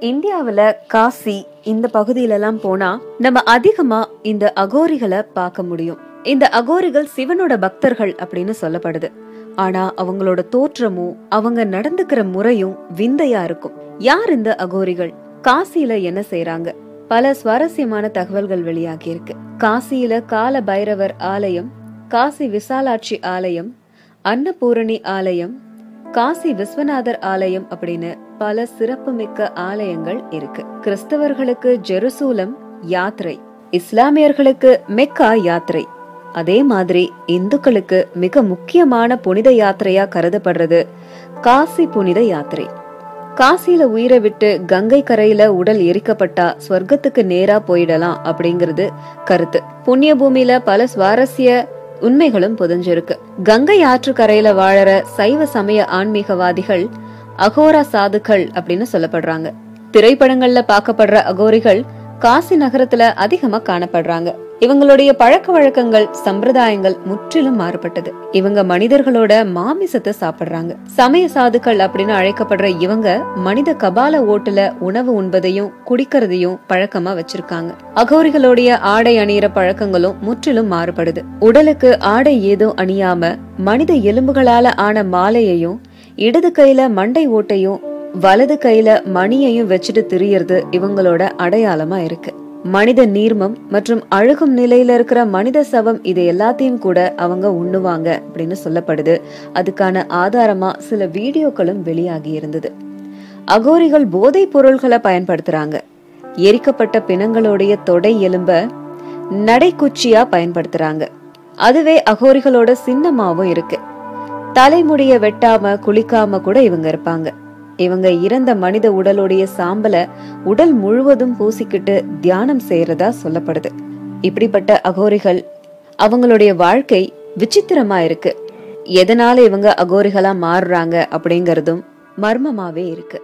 இந்தியாவில் காசி இந்த பகுதியிலலாம் போனா நம்ம அதிகமா இந்த அகோரிகளை பார்க்க முடியும். இந்த அகோரிகள் சிவனோட பக்தர்கள் அப்படின்னு சொல்லப்படுது. ஆனா அவங்களோட தோற்றமும் அவங்க நடந்துக்கிற முறையும் விந்தையா இருக்கும். யார் இந்த அகோரிகள்? காசியில என்ன செய்றாங்க? பல சுவாரஸ்யமான தகவல்கள் வெளியாகி இருக்கு. காசியில கால பைரவர் ஆலயம் காசி விசாலாட்சி ஆலயம் அன்னபூரணி ஆலயம் காசி விஸ்வநாதர் ஆலயம் அப்படின்னு பல சிறப்புமிக்க ஆலயங்கள் இருக்கு. கிறிஸ்தவர்களுக்கு ஜெருசூலம் யாத்திரை இஸ்லாமியர்களுக்கு மெக்கா யாத்திரை. அதே மாதிரி இந்துக்களுக்கு மிக முக்கியமான புனித யாத்திரையா கருதப்படுறது காசி புனித யாத்திரை. காசியில உயிரை விட்டு கங்கை கரையில உடல் எரிக்கப்பட்டா ஸ்வர்க்கத்துக்கு நேரா போயிடலாம் அப்படிங்கிறது கருத்து. புண்ணிய பூமியில பல சுவாரஸ்ய உண்மைகளும் புதஞ்சிருக்கு. கங்கை ஆற்றுக்கரையில வாழற சைவ சமய ஆன்மீகவாதிகள் அகோரா சாதுக்கள் அப்படின்னு சொல்லப்படுறாங்க. திரைப்படங்கள்ல பார்க்கப்படுற அகோரிகள் காசி நகரத்துல அதிகமா காணப்படுறாங்க. இவங்களுடைய பழக்க வழக்கங்கள் சம்பிரதாயங்கள் முற்றிலும் மாறுபட்டது. இவங்க மனிதர்களோட மாமிசத்தை சாப்பிடுறாங்க. சமய சாதுக்கள் அப்படின்னு அழைக்கப்படுற இவங்க மனித கபால ஓட்டுல உணவு உண்பதையும் குடிக்கிறதையும் பழக்கமா வச்சிருக்காங்க. அகோரிகளுடைய ஆடை அணியிற பழக்கங்களும் முற்றிலும் மாறுபடுது. உடலுக்கு ஆடை ஏதும் அணியாம மனித எலும்புகளால ஆன மாலையையும் இடது கையில மண்டை ஓட்டையும் வலது கையில மணியையும் வச்சுட்டு திரியறது இவங்களோட அடையாளமா இருக்கு. மனித நீர்மம் மற்றும் அழுகும் நிலையில இருக்கிற மனித சவம் இது எல்லாத்தையும் கூட அவங்க உண்ணுவாங்க அப்படின்னு சொல்லப்படுது. அதுக்கான ஆதாரமா சில வீடியோக்களும் வெளியாகி இருந்தது. அகோரிகள் போதைப் பொருள்களை பயன்படுத்துறாங்க. எரிக்கப்பட்ட பிணங்களுடைய தொடை எலும்ப நடைக்குச்சியா பயன்படுத்துறாங்க. அதுவே அகோரிகளோட சின்னமாவும் இருக்கு. தலைமுடிய வெட்டாம குளிக்காம கூட இவங்க இருப்பாங்க. இவங்க இறந்த மனித உடலுடைய சாம்பல உடல் முழுவதும் பூசிக்கிட்டு தியானம் செய்யறதா சொல்லப்படுது. இப்படிப்பட்ட அகோரிகள் அவங்களுடைய வாழ்க்கை விசித்திரமா இருக்கு. எதனால இவங்க அகோரிகளா மாறுறாங்க அப்படிங்கறதும் மர்மமாவே இருக்கு.